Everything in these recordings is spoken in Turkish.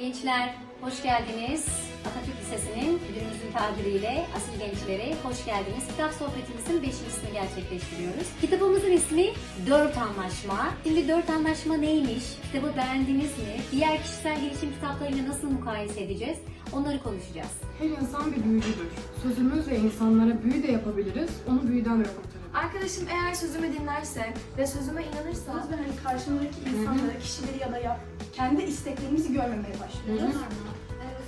gençler, hoş geldiniz. Atatürk Lisesi'nin müdürümüzün tabiriyle asil gençlere hoş geldiniz. Kitap sohbetimizin beşincisini gerçekleştiriyoruz. Kitabımızın ismi Dört Anlaşma. Şimdi Dört Anlaşma neymiş? Kitabı beğendiniz mi? Diğer kişisel gelişim kitaplarıyla nasıl mukayese edeceğiz? Onları konuşacağız. Her insan bir büyücüdür. Sözümüzle insanlara büyü de yapabiliriz, onu büyüden de kurtarırız. Arkadaşım eğer sözümü dinlerse ve sözüme inanırsa Söz karşımdaki insanları, kişileri ya da yap, kendi isteklerimizi görmemeye başlıyoruz.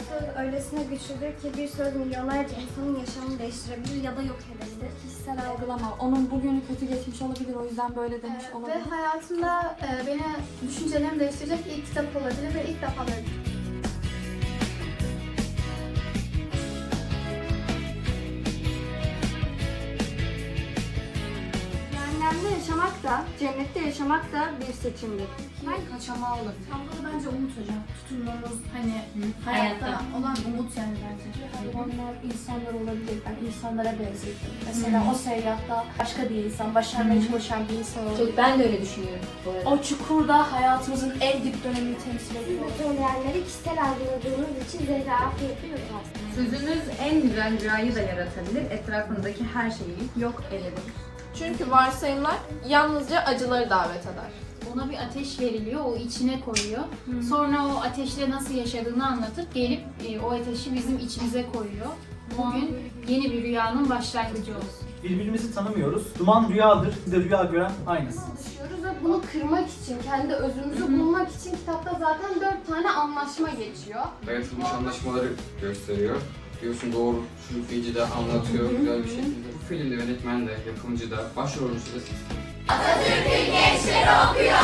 Söz öylesine güçlüdür ki bir söz milyonlarca insanın yaşamını değiştirebilir ya da yok edebilir. Kişisel algılama. Onun bugünü kötü geçmiş olabilir o yüzden böyle demiş ve olabilir. hayatımda e, beni düşüncelerimi değiştirecek ilk kitap olabilir ve ilk defa böyle yaşamak da, cennette yaşamak da bir seçimdir. Ben kaçamağı olabilir. Tam da bence umut hocam. Tutunmamız hani hayatta, Hayatta. olan umut yani bence. Hayvanlar insanlar olabilir. Ben insanlara benzettim. Mesela o seyyatta başka bir insan, başarmaya çalışan bir insan olabilir. Çok, ben de öyle düşünüyorum bu arada. O çukurda hayatımızın en dip dönemini temsil ediyor. Söyleyenleri kişisel algıladığımız için zehra afiyetli yutarsınız. Sözünüz en güzel rüyayı da yaratabilir, etrafındaki her şeyi yok edebilir. Çünkü varsayımlar yalnızca acıları davet eder. Ona bir ateş veriliyor, o içine koyuyor. Sonra o ateşle nasıl yaşadığını anlatıp gelip e, o ateşi bizim içimize koyuyor. Bugün yeni bir rüyanın başlangıcı olsun. Birbirimizi tanımıyoruz. Duman rüyadır, bir de rüya gören aynısı. Alışıyoruz ve bunu kırmak için, kendi özümüzü bulmak için kitapta zaten dört tane anlaşma geçiyor. dayatılmış anlaşmaları gösteriyor. Diyorsun doğru sürükleyici de anlatıyor güzel bir şekilde. Bu filmde yönetmen de, yapımcı da, başrolcüsü de siz. Atatürk'ün gençleri okuyor.